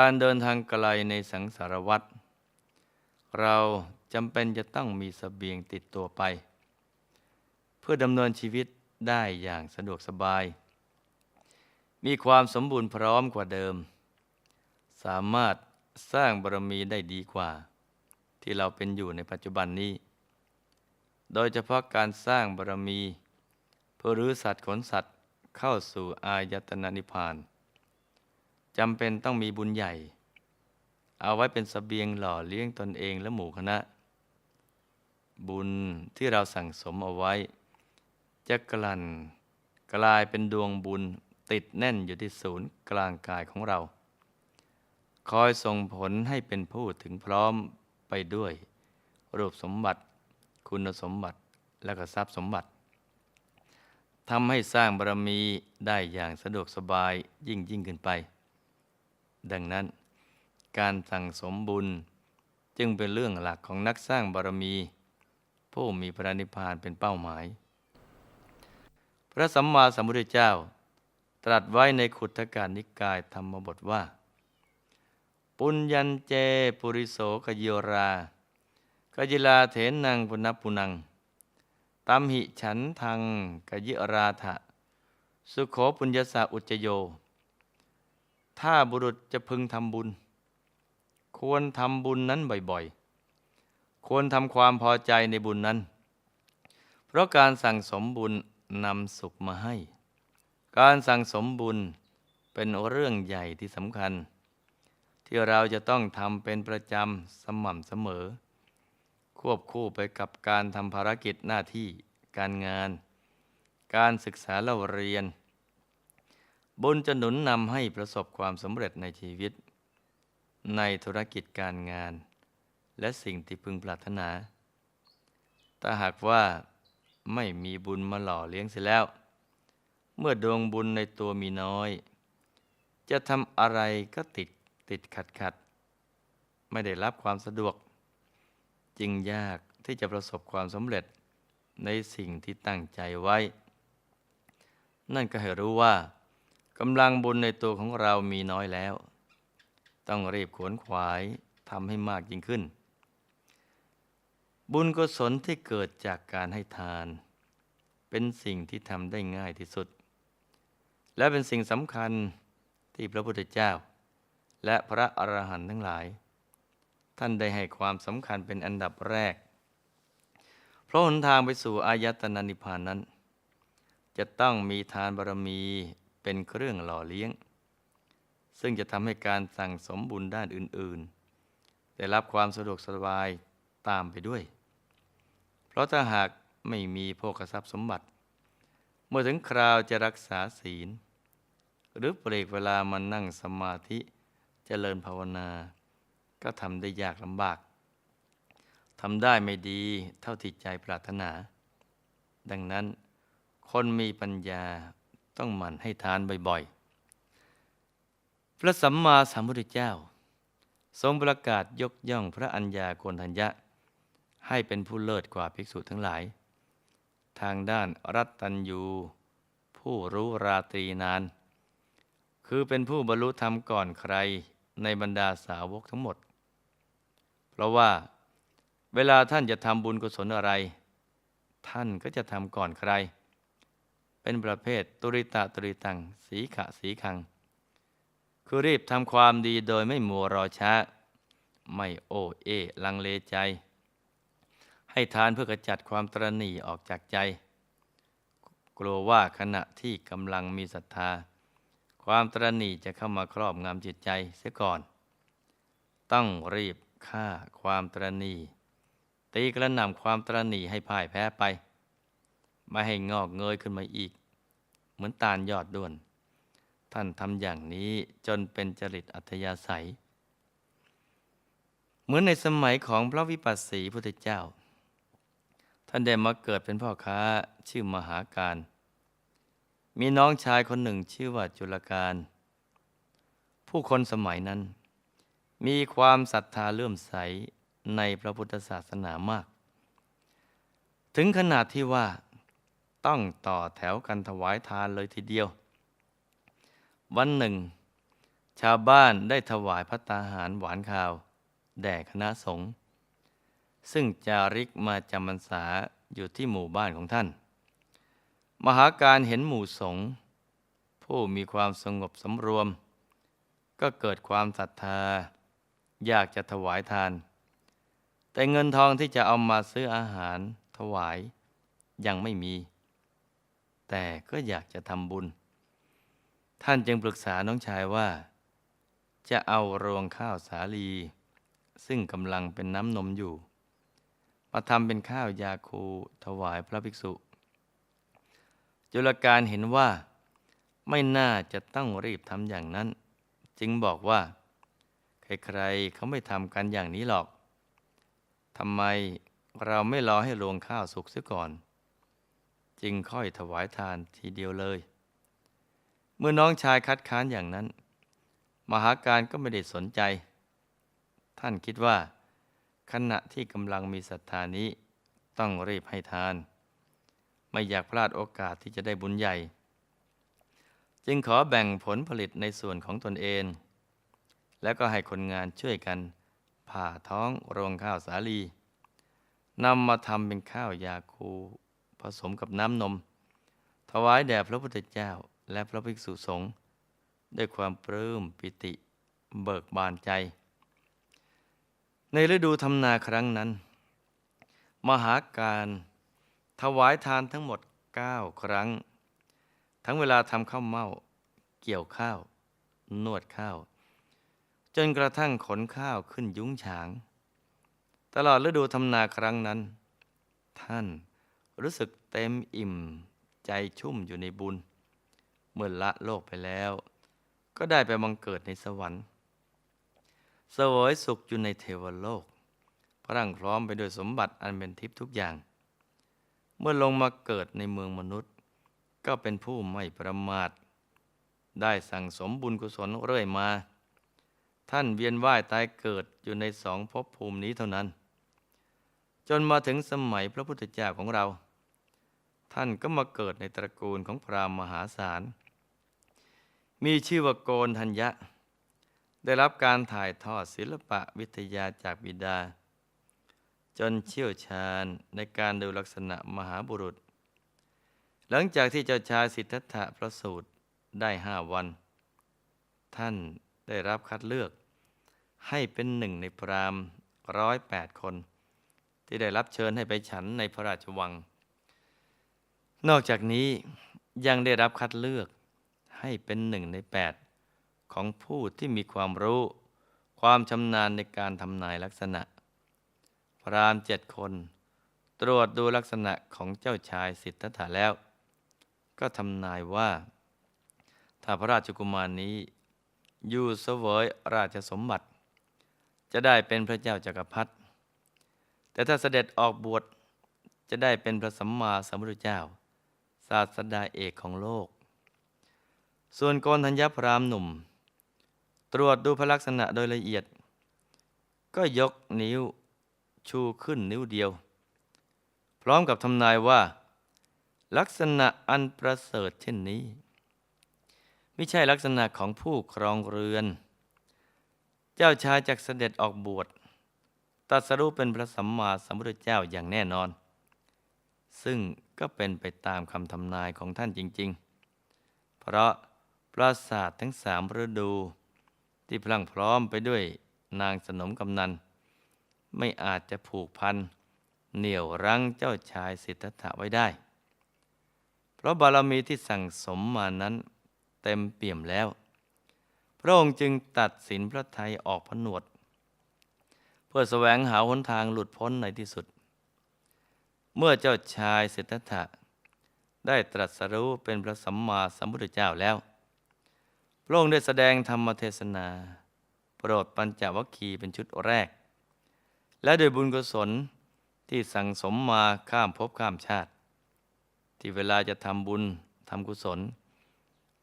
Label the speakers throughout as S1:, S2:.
S1: การเดินทางไกลในสังสารวัตรเราจำเป็นจะต้องมีสเสบียงติดตัวไป เพื่อดำเนินชีวิตได้อย่างสะดวกสบาย มีความสมบูรณ์พร้อมกว่าเดิม สามารถสร้างบารมีได้ดีกว่า ที่เราเป็นอยู่ในปัจจุบันนี้ โดยเฉพาะการสร้างบารมี เพื่อรื้อสัตว์ขนสัตว์เข้าสู่อายตนะนิพพาน จำเป็นต้องมีบุญใหญ่ เอาไว้เป็นสเสบียงหล่อเลี้ยงตนเองและหมู่คณะ บุญที่เราสั่งสมเอาไว้ จะกลั่นกลายเป็นดวงบุญติดแน่นอยู่ที่ศูนย์กลางกายของเรา คอยส่งผลให้เป็นผู้ถึงพร้อมไปด้วย รูปสมบัติ คุณสมบัติและก็ทรัพย์สมบัติทำให้สร้างบารมีได้อย่างสะดวกสบายยิ่งยิ่งขึ้นไป ดังนั้น การสั่งสมบุญจึงเป็นเรื่องหลักของนักสร้างบารมี ผู้มีพระนิพพานเป็นเป้าหมาย พระสัมมาสัมพุทธเจ้า ตรัสไว้ในขุทธการนิกายธรรมบทว่า ปุญญันเจปุริโสกโยรา กยิลาเถนนังปุณปุนังตัมหิฉันทังกยิราธะสุโขปุญญาสาอุจโย ถ้าบุรุษจะพึงทำบุญ ควรทำบุญนั้นบ่อยๆ ควรทำความพอใจในบุญนั้น เพราะการสั่งสมบุญนำสุขมาให้ การสั่งสมบุญเป็นเรื่องใหญ่ที่สำคัญ ที่เราจะต้องทำเป็นประจำสม่ำเสมอ ควบคู่ไปกับการทำภารกิจหน้าที่ การงาน การศึกษาเล่าเรียน บุญจะหนุนนำให้ประสบความสำเร็จในชีวิต ในธุรกิจการงาน และสิ่งที่พึงปรารถนา ถ้าหากว่าไม่มีบุญมาหล่อเลี้ยงเสียแล้ว เมื่อดวงบุญในตัวมีน้อย จะทำอะไรก็ติดติดขัดขัด ไม่ได้รับความสะดวก จึงยากที่จะประสบความสำเร็จในสิ่งที่ตั้งใจไว้ นั่นก็ให้รู้ว่า กำลังบุญในตัวของเรามีน้อยแล้ว ต้องรีบขวนขวายทำให้มากยิ่งขึ้น บุญกุศลที่เกิดจากการให้ทาน เป็นสิ่งที่ทำได้ง่ายที่สุด และเป็นสิ่งสำคัญที่พระพุทธเจ้า และพระอรหันต์ทั้งหลาย ท่านได้ให้ความสำคัญเป็นอันดับแรก เพราะหนทางไปสู่อายตนะนิพพานนั้น จะต้องมีทานบารมี เป็นเครื่องหล่อเลี้ยง ซึ่งจะทำให้การสั่งสมบุญด้านอื่น ๆ ได้รับความสะดวกสบายตามไปด้วย เพราะถ้าหากไม่มีโภคทรัพย์สมบัติ เมื่อถึงคราวจะรักษาศีล หรือเปรกเวลามันนั่งสมาธิจเจริญภาวนา ก็ทำได้ยากลำบากทำได้ไม่ดีเท่าที่ใจปรารถนา ดังนั้น คนมีปัญญา ต้องหมั่นให้ทานบ่อยๆ พระสัมมาสัมพุทธเจ้า ทรงประกาศยกย่องพระอัญญาโกณทัญญะ ให้เป็นผู้เลิศกว่าภิกษุทั้งหลาย ทางด้านรัตตัญยู ผู้รู้ราตรีนาน คือเป็นผู้บรรลุธรรมก่อนใครในบรรดาสาวกทั้งหมด เพราะว่าเวลาท่านจะทำบุญกุศลอะไร ท่านก็จะทำก่อนใคร เป็นประเภทตุริตะตุริตัง สีขะสีคัง คือรีบทำความดีโดยไม่มัวรอช้า ไม่โอเอลังเลใจ ให้ทานเพื่อกระจัดความตรณีออกจากใจ กลัวว่าขณะที่กำลังมีศรัทธา ความตรณีจะเข้ามาครอบงำจิตใจเสียก่อน ต้องรีบฆ่าความตรณีตีกระหน่ำความตรณีให้พ่ายแพ้ไป ไม่ให้งอกเงยขึ้นมาอีก เหมือนตาลยอดด้วน ท่านทำอย่างนี้จนเป็นจริตอัธยาศัย เหมือนในสมัยของพระวิปัสสีพุทธเจ้า ท่านได้มาเกิดเป็นพ่อค้าชื่อมหาการ มีน้องชายคนหนึ่งชื่อว่าจุลการ ผู้คนสมัยนั้น มีความศรัทธาเลื่อมใสในพระพุทธศาสนามาก ถึงขนาดที่ว่า ต้องต่อแถวกันถวายทานเลยทีเดียว วันหนึ่ง ชาวบ้านได้ถวายพัตตาหารหวานข้าว แด่คณะสงฆ์ซึ่งจาริกมาจำพรรษาอยู่ที่หมู่บ้านของท่าน มหาการเห็นหมู่สงฆ์ผู้มีความสงบสำรวม ก็เกิดความศรัทธา อยากจะถวายทาน แต่เงินทองที่จะเอามาซื้ออาหารถวายยังไม่มี แต่ก็อยากจะทำบุญ ท่านจึงปรึกษาน้องชายว่า จะเอารวงข้าวสาลี ซึ่งกำลังเป็นน้ำนมอยู่มาทำเป็นข้าวยาคูถวายพระภิกษุ จุลการเห็นว่าไม่น่าจะต้องรีบทำอย่างนั้น จึงบอกว่า ใครๆเขาไม่ทำกันอย่างนี้หรอกทำไมเราไม่รอให้รวงข้าวสุกเสียก่อน จึงค่อยถวายทานทีเดียวเลย เมื่อน้องชายคัดค้านอย่างนั้น มหาการก็ไม่ได้สนใจ ท่านคิดว่า ขณะที่กำลังมีศรัทธานี้ต้องรีบให้ทาน ไม่อยากพลาดโอกาสที่จะได้บุญใหญ่ จึงขอแบ่งผลผลิตในส่วนของตนเอง แล้วก็ให้คนงานช่วยกันผ่าท้องรงข้าวสาลีนำมาทำเป็นข้าวยาคู ผสมกับน้ำนม ถวายแด่พระพุทธเจ้าและพระภิกษุสงฆ์ด้วยความปลื้มปิติเบิกบานใจ ในฤดูทำนาครั้งนั้น มหาการถวายทานทั้งหมด 9 ครั้ง ทั้งเวลาทำข้าวเม่า เกี่ยวข้าว นวดข้าว จนกระทั่งขนข้าวขึ้นยุ้งฉาง ตลอดฤดูทำนาครั้งนั้น ท่าน รู้สึกเต็มอิ่มใจชุ่มอยู่ในบุญ เมื่อละโลกไปแล้ว ก็ได้ไปบังเกิดในสวรรค์สวยสุขอยู่ในเทวโลก พรั่งพร้อมไปด้วยสมบัติอันเป็นทิพย์ทุกอย่าง เมื่อลงมาเกิดในเมืองมนุษย์ ก็เป็นผู้ไม่ประมาท ได้สั่งสมบุญกุศลเรื่อยมา ท่านเวียนว่ายตายเกิดอยู่ในสองภพภูมินี้เท่านั้น จนมาถึงสมัยพระพุทธเจ้าของเรา ท่านก็มาเกิดในตระกูลของพราหมณ์มหาศาล มีชื่อว่าโกนทัญญะ ได้รับการถ่ายทอดศิลปะวิทยาจากบิดา จนเชี่ยวชาญในการดูลักษณะมหาบุรุษ หลังจากที่เจ้าชายสิทธัตถะประสูติได้ห้าวัน ท่านได้รับคัดเลือก ให้เป็นหนึ่งในพราหมณ์ร้อยแปดคน ที่ได้รับเชิญให้ไปฉันในพระราชวัง นอกจากนี้ยังได้รับคัดเลือกให้เป็นหนึ่งในแปดของผู้ที่มีความรู้ ความชำนาญในการทำนายลักษณะ พรามเจ็ดคน ตรวจดูลักษณะของเจ้าชายสิทธัตถะแล้ว ก็ทำนายว่า ถ้าพระราชกุมารนี้ อยู่เสวยราชสมบัติ จะได้เป็นพระเจ้าจากักรพรรดิแต่ถ้าเสด็จออกบวชจะได้เป็นพระสัมมาสัมพุทธเจ้า ศาสดาเอกของโลก ส่วนโกนธัญญพรามหนุ่ม ตรวจดูพลักษณะโดยละเอียด ก็ยกนิ้วชูขึ้นนิ้วเดียว พร้อมกับทำนายว่า ลักษณะอันประเสริฐเช่นนี้ ไม่ใช่ลักษณะของผู้ครองเรือน เจ้าชายจากเสด็จออกบวชตรัสรู้เป็นพระสัมมาสัมพุทธเจ้าอย่างแน่นอน ซึ่งก็เป็นไปตามคำทำนายของท่านจริง ๆ เพราะปราสาททั้งสามฤดู ที่พลังพร้อมไปด้วยนางสนมกำนัน ไม่อาจจะผูกพัน เหนี่ยวรั้งเจ้าชายสิทธัตถะไว้ได้ เพราะบารมีที่สั่งสมมานั้นเต็มเปี่ยมแล้ว พระองค์จึงตัดสินพระไทยออกผนวด เพื่อแสวงหาหนทางหลุดพ้นในที่สุด เมื่อเจ้าชายสิทธัตถะได้ตรัสรู้เป็นพระสัมมาสัมพุทธเจ้าแล้ว พระองค์ได้แสดงธรรมเทศนา โปรดปัญจวัคคีย์เป็นชุดแรก และโดยบุญกุศลที่สั่งสมมาข้ามภพข้ามชาติ ที่เวลาจะทำบุญทำกุศล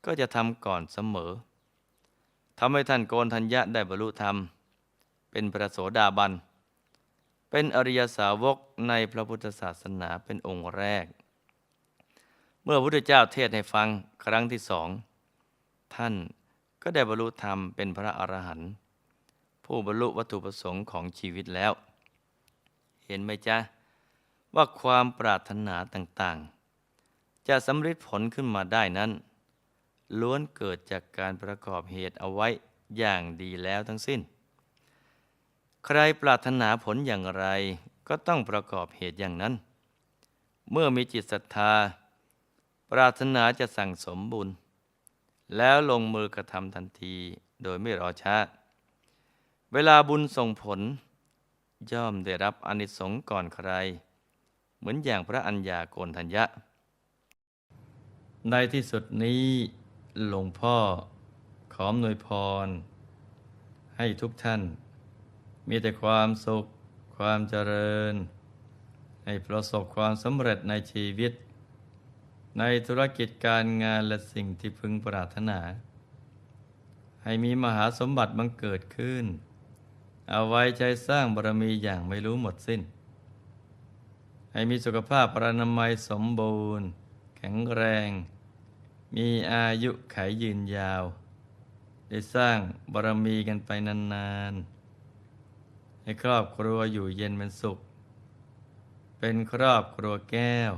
S1: ก็จะทำก่อนเสมอทำให้ท่านโกนทัญญะได้บรรลุธรรม เป็นพระโสดาบันเเป็นอริยสาวกในพระพุทธศาสนาเป็นองค์แรก เมื่อพระพุทธเจ้าเทศน์ให้ฟังครั้งที่สอง ท่านก็ได้บรรลุธรรมเป็นพระอรหันต์ผู้บรรลุวัตถุประสงค์ของชีวิตแล้ว เห็นไหมจ๊ะ ว่าความปรารถนาต่างๆ จะสำเร็จผลขึ้นมาได้นั้น ล้วนเกิดจากการประกอบเหตุเอาไว้อย่างดีแล้วทั้งสิ้น ใครปรารถนาผลอย่างไร ก็ต้องประกอบเหตุอย่างนั้น เมื่อมีจิตศรัทธา ปรารถนาจะสั่งสมบุญ แล้วลงมือกระทำทันทีโดยไม่รอช้า เวลาบุญส่งผล ย่อมได้รับอนิสงส์ก่อนใคร เหมือนอย่างพระอัญญาโกณทัญญะ ในที่สุดนี้หลวงพ่อขออำนวยพร ให้ทุกท่าน มีแต่ความสุข ความเจริญ ให้ประสบความสำเร็จในชีวิต ในธุรกิจการงานและสิ่งที่พึงปรารถนา ให้มีมหาสมบัติบังเกิดขึ้น เอาไว้ใช้สร้างบารมีอย่างไม่รู้หมดสิ้น ให้มีสุขภาพปรนามัยสมบูรณ์ แข็งแรง มีอายุขายยืนยาว ได้สร้างบารมีกันไปนานๆ ให้ครอบครัวอยู่เย็นเป็นสุข เป็นครอบครัวแก้ว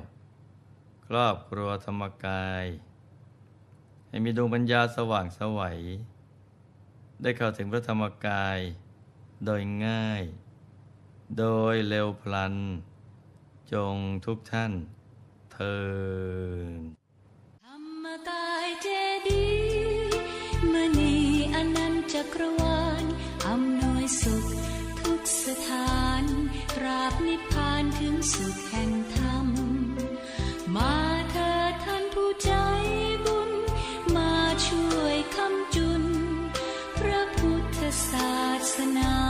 S1: ครอบครัวธรรมกาย ให้มีดวงปัญญาสว่างสวัย ได้เข้าถึงพระธรรมกาย โดยง่าย โดยเร็วพลัน จงทุกท่านเทิน
S2: ธรรมกายเจดีมณีอนันตจักรวาลอำนวยสุข สถานตราบนิพพานถึงสุดแห่งธรรม มาเถิดท่านผู้ใจบุญ มาช่วยคำจุน พระพุทธศาสนา